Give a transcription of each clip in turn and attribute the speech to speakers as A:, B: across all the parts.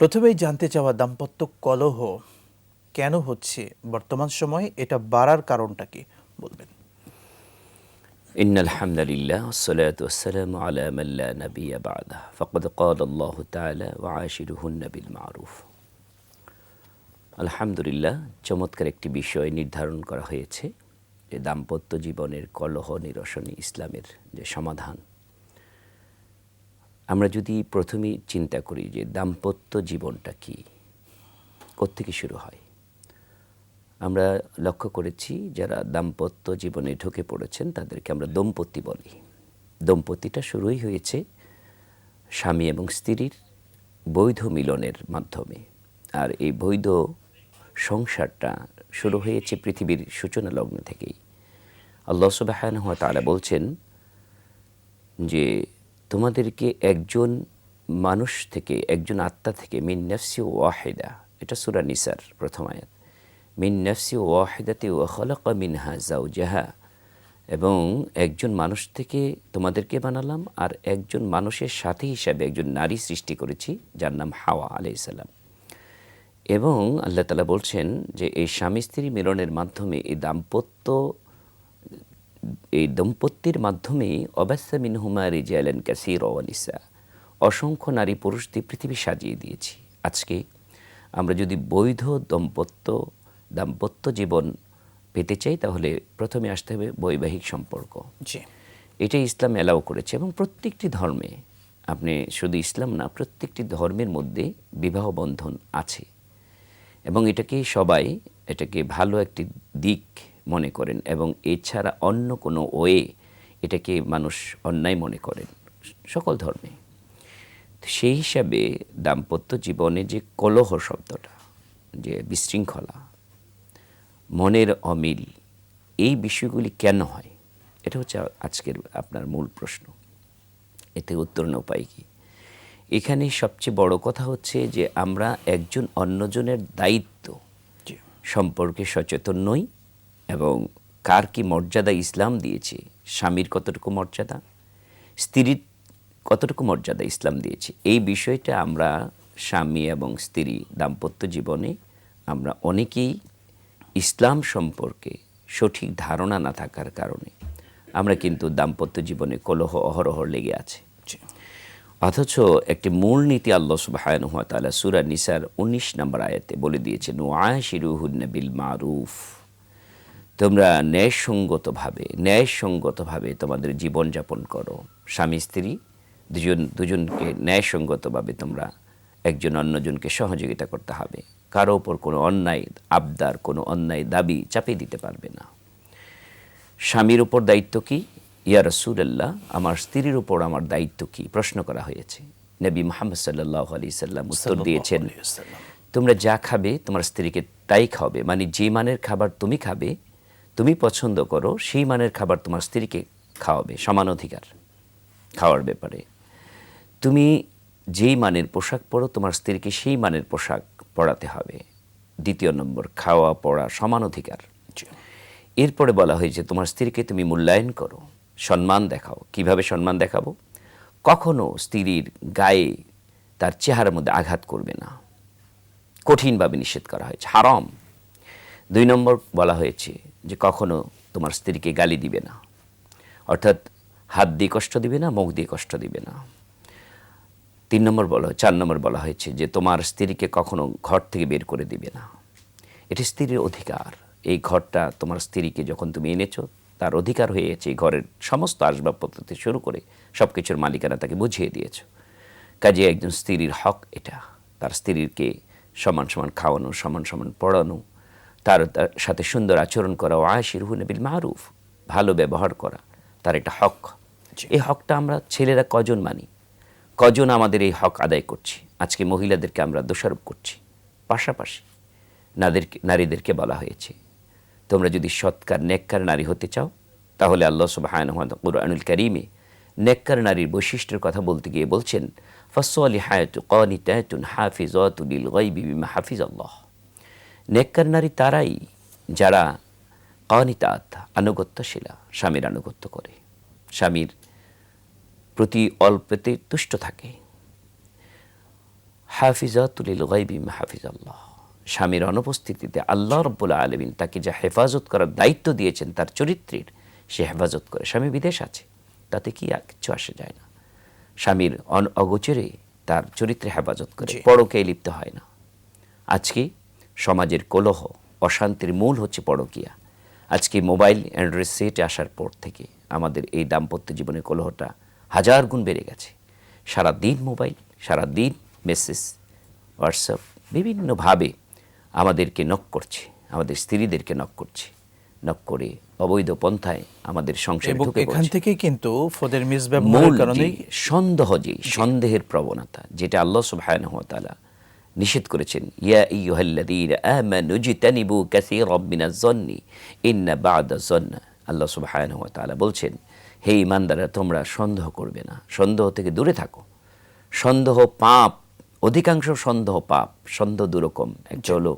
A: প্রথমেই জানতে চাওয়া দাম্পত্য কলহ কেন হচ্ছে বর্তমান সময়ে এটা বাড়ার কারণটা কি বলবেন
B: إن الحمد لله والصلاة والسلام على من لا نبي بعده فقد قال الله تعالى وعاشرهن بالمعروف আলহামদুলিল্লাহ চমৎকার একটি বিষয় নির্ধারণ করা হয়েছে যে দাম্পত্য জীবনের কলহ নিরসনে ইসলামের যে সমাধান আমরা যদি প্রথমেই চিন্তা করি যে দাম্পত্য জীবনটা কি থেকে শুরু হয়? আমরা লক্ষ্য করেছি যারা দাম্পত্য জীবনে ঢুকে পড়েছেন তাদেরকে আমরা দম্পতি বলি। দম্পতিটা শুরুই হয়েছে স্বামী এবং স্ত্রীর বৈধ মিলনের মাধ্যমে। আর এই বৈধ সংসারটা শুরু হয়েছে পৃথিবীর সূচনা লগ্ন থেকেই। আল্লাহ হওয়া তারা বলছেন যে তোমাদেরকে একজন মানুষ থেকে, একজন আত্মা থেকে, মিন নফসি ওয়াহেদা, এটা সুরা নিসার প্রথম আয়াত, মিন নফসি ওয়াহেদাতে ওয়াখলাক মিনহা জাহা এবং একজন মানুষ থেকে তোমাদেরকে বানালাম আর একজন মানুষের সাথে হিসাবে একজন নারী সৃষ্টি করেছি, যার নাম হাওয়া আলাইসাল্লাম এবং আল্লাহ তালা বলছেন যে, এই স্বামী স্ত্রী মিলনের মাধ্যমে এই দাম্পত্য এই দম্পতির মাধ্যমে অবাস্যা মিনহুমা রিজালেন কাসির অনিসা অসংখ্য নারী পুরুষ দিয়ে পৃথিবী সাজিয়ে দিয়েছি। আজকে আমরা যদি বৈধ দম্পত্য দাম্পত্য জীবন পেতে চাই তাহলে প্রথমে আসতে হবে বৈবাহিক সম্পর্ক।
A: জি।
B: এটাই ইসলাম অ্যালাউ করেছে এবং প্রত্যেকটি ধর্মে আপনি শুধু ইসলাম না প্রত্যেকটি ধর্মের মধ্যে বিবাহ বন্ধন আছে। এবং এটাকে সবাই এটাকে ভালো একটি দিক মনে করেন এবং এছাড়া অন্য কোনো ওয়ে এটাকে মানুষ অন্যায় মনে করেন সকল ধর্মে সেই হিসাবে দাম্পত্য জীবনে যে কলহ শব্দটা যে বিশৃঙ্খলা মনের অমিল এই বিষয়গুলি কেন হয়? এটা হচ্ছে আজকের আপনার মূল প্রশ্ন। এতে উত্তর না উপায় কি? এখানে সবচেয়ে বড় কথা হচ্ছে যে আমরা একজন অন্যজনের দায়িত্ব সম্পর্কে সচেতন নই এবং কার কি মর্যাদা ইসলাম দিয়েছে? স্বামীর কতটুকু মর্যাদা? স্ত্রীর কতটুকু মর্যাদা ইসলাম দিয়েছে? এই বিষয়টা আমরা স্বামী এবং স্ত্রী দাম্পত্য জীবনে আমরা অনেকেই ইসলাম সম্পর্কে সঠিক ধারণা না থাকার কারণে আমরা কিন্তু দাম্পত্য জীবনে কলহ, অহরহ লেগে আছে। অথচ একটি মূল নীতি আল্লাহ সুবাহানুহ তালা সুরা নিসার উনিশ নম্বর আয়াতে বলে দিয়েছেন ওয়াশিরুহুন্না বিল মারুফ। তোমরা ন্যায়সঙ্গতভাবে ন্যায়সঙ্গতভাবে তোমাদের জীবনযাপন করো। স্বামী স্ত্রী দুজন দুজনকে ন্যায়সঙ্গতভাবে তোমরা একজন অন্যজনকে সহযোগিতা করতে হবে। কারও ওপর কোনো অন্যায় আবদার কোনো অন্যায় দাবি চাপিয়ে দিতে পারবে না। স্বামীর উপর দায়িত্ব কি? ইয়া রসুলাল্লাহ আমার স্ত্রীর উপর আমার দায়িত্ব কি? প্রশ্ন করা হয়েছে। নবী মোহাম্মদ সাল্লাহ আলি সাল্লাম উত্তর দিয়েছেন। তোমরা যা খাবে তোমার স্ত্রীকে তাই খাওয়াবে। মানে যে মানের খাবার তুমি খাবে তুমি পছন্দ করো সেই মানের খাবার তোমার স্ত্রীকে খাওয়াবে সমান অধিকার খাওয়ার ব্যাপারে। তুমি যেই মানের পোশাক পরো তোমার স্ত্রীকে সেই মানের পোশাক পরাতে হবে। দ্বিতীয় নম্বর খাওয়া পড়া সমান অধিকার। এরপরে বলা হয়েছে তোমার স্ত্রীকে তুমি মূল্যায়ন করো সম্মান দেখাও। কীভাবে সম্মান দেখাবো? কখনো স্ত্রীর গায়ে তার চেহারার মধ্যে আঘাত করবে না। কঠিনভাবে নিষেধ করা হয়েছে। হারাম। দুই নম্বর বলা হয়েছে যে কখনো তোমার স্ত্রীকে গালি দিবে না। অর্থাৎ হাত দিয়ে কষ্ট দিবে না, মুখ দিয়ে কষ্ট দিবে না। তিন নম্বর বলা চার নম্বর বলা হয়েছে যে তোমার স্ত্রীকে কখনো ঘর থেকে বের করে দিবে না। এটি স্ত্রীর অধিকার। এই ঘরটা তোমার স্ত্রীকে যখন তুমি এনেছো, তার অধিকার হয়েছে এই ঘরের সমস্ত আসবাবপত্র থেকে শুরু করে সব কিছুর মালিকানা তাকে বুঝিয়ে দিয়েছ। কাজে একজন স্ত্রীর হক এটা। তার স্ত্রীকে সমান সমান খাওয়ানো, সমান সমান পড়ানো তার সাথে সুন্দর আচরণ করা ও আশির হুনবিল মারুফ ভালো ব্যবহার করা তার এটা হক। এই হকটা আমরা ছেলেরা কজন মানি? কজন আমাদের এই হক আদায় করছি? আজকে মহিলাদেরকে আমরা দোষারোপ করছি। পাশাপাশি নাদেরকে নারীদেরকে বলা হয়েছে তোমরা যদি সৎকার নেককার নারী হতে চাও তাহলে আল্লাহ সুবাহান কুরআনুল করিমে নেককার নারীর বৈশিষ্ট্যের কথা বলতে গিয়ে বলছেন ফসলি হায়াতু কনিতাতুন হাফিজাতুলিল গাইবি বিমা হাফিজ আল্লাহ নেককার নারী তারাই যারা কনিতাত আনুগত্যশীলা স্বামীর আনুগত্য করে। স্বামীর প্রতি অল্পতে তুষ্ট থাকে। হাফিজাতুলিল গাইবি হাফিজ আল্লাহ স্বামীর অনুপস্থিতিতে আল্লাহ রব্বুল আলমিন তাকে যা হেফাজত করার দায়িত্ব দিয়েছেন তার চরিত্রের সে হেফাজত করে। স্বামী বিদেশ আছে তাতে কি আর কিচ্ছু আসে যায় না। স্বামীর অন- অগোচরে তার চরিত্রে হেফাজত করে। পরকে লিপ্ত হয় না। আজকে সমাজের কলহ অশান্তির মূল হচ্ছে পরকীয়া। আজকে মোবাইল অ্যান্ড্রয়েড সেট আসার পর থেকে আমাদের এই দাম্পত্য জীবনের কলহটা হাজার গুণ বেড়ে গেছে। সারা দিন মোবাইল সারা দিন মেসেজ হোয়াটসঅ্যাপ বিভিন্নভাবে আমাদেরকে নক করছে আমাদের স্ত্রীদেরকে নক করছে। নক করে অবৈধ পন্থায় আমাদের সংসারে ঢুকে
A: এখান থেকেই কিন্তু মিসব্যবহারের
B: যে সন্দেহ যে সন্দেহের প্রবণতা যেটা আল্লাহ সুবহানাহু ওয়া তাআলা নিষেধ করেছেন ইয়া আইয়ুহাল্লাযীনা আমানু জিতানিবু কাসীরাম মিনাজ জন্নি ইন্না বা'দা জন্না আল্লাহ সুবহানাহু ওয়া তাআলা বলছেন হে ইমানদাররা তোমরা সন্দেহ করবে না সন্দেহ থেকে দূরে থাকো। সন্দেহ পাপ অধিকাংশ সন্দেহ পাপ সন্দেহ দুরকম একটা হলো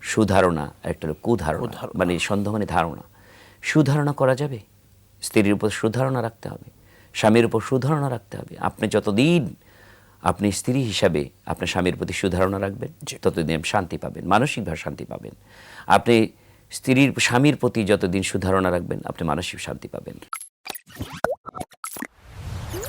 B: সুধারণা একটা হলো কুধারণা। মানে সন্দেহ মানে ধারণা। সুধারণা করা যাবে স্ত্রীর উপর সুধারণা রাখতে হবে স্বামীর উপর সুধারণা রাখতে হবে। আপনি যতদিন আপনি স্ত্রী হিসাবে আপনার স্বামীর প্রতি সুধারণা রাখবেন ততদিন শান্তি পাবেন মানসিকভাবে শান্তি পাবেন। আপনি স্ত্রীর স্বামীর প্রতি যতদিন সুধারণা রাখবেন আপনি মানসিক শান্তি পাবেন।